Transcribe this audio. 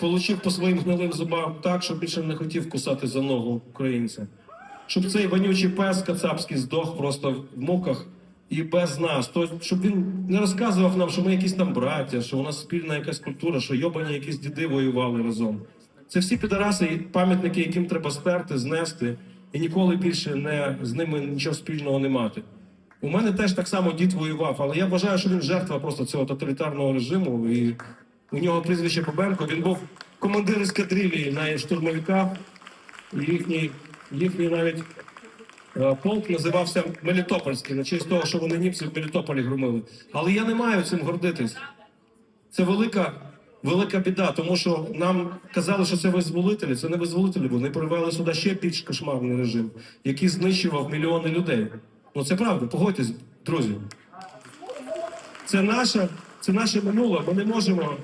получив по своїм гнилим зубам так, що більше не хотів кусати за ногу українця. Щоб цей вонючий пес кацапський здох просто в муках і без нас. То, щоб він не розказував нам, що ми якісь там браття, що у нас спільна якась культура, що йобані якісь діди воювали разом. Це всі підараси і пам'ятники, яким треба стерти, знести, і ніколи більше не, з ними нічого спільного не мати. У мене теж так само дід воював, але я вважаю, що він жертва просто цього тоталітарного режиму. І у нього прізвище Бабенко. Він був командир ескадрилії на штурмовиках. Їхній, їхній навіть е, полк називався Мелітопольський, на честь того, що вони німців в Мелітополі громили. Але я не маю цим гордитись. Це велика, велика біда, тому що нам казали, що це визволителі. Це не визволителі, вони привели сюди ще більш кошмарний режим, який знищував мільйони людей. Ну це правда, погодьтесь, друзі. Це наше, це наше минуле. Ми не можемо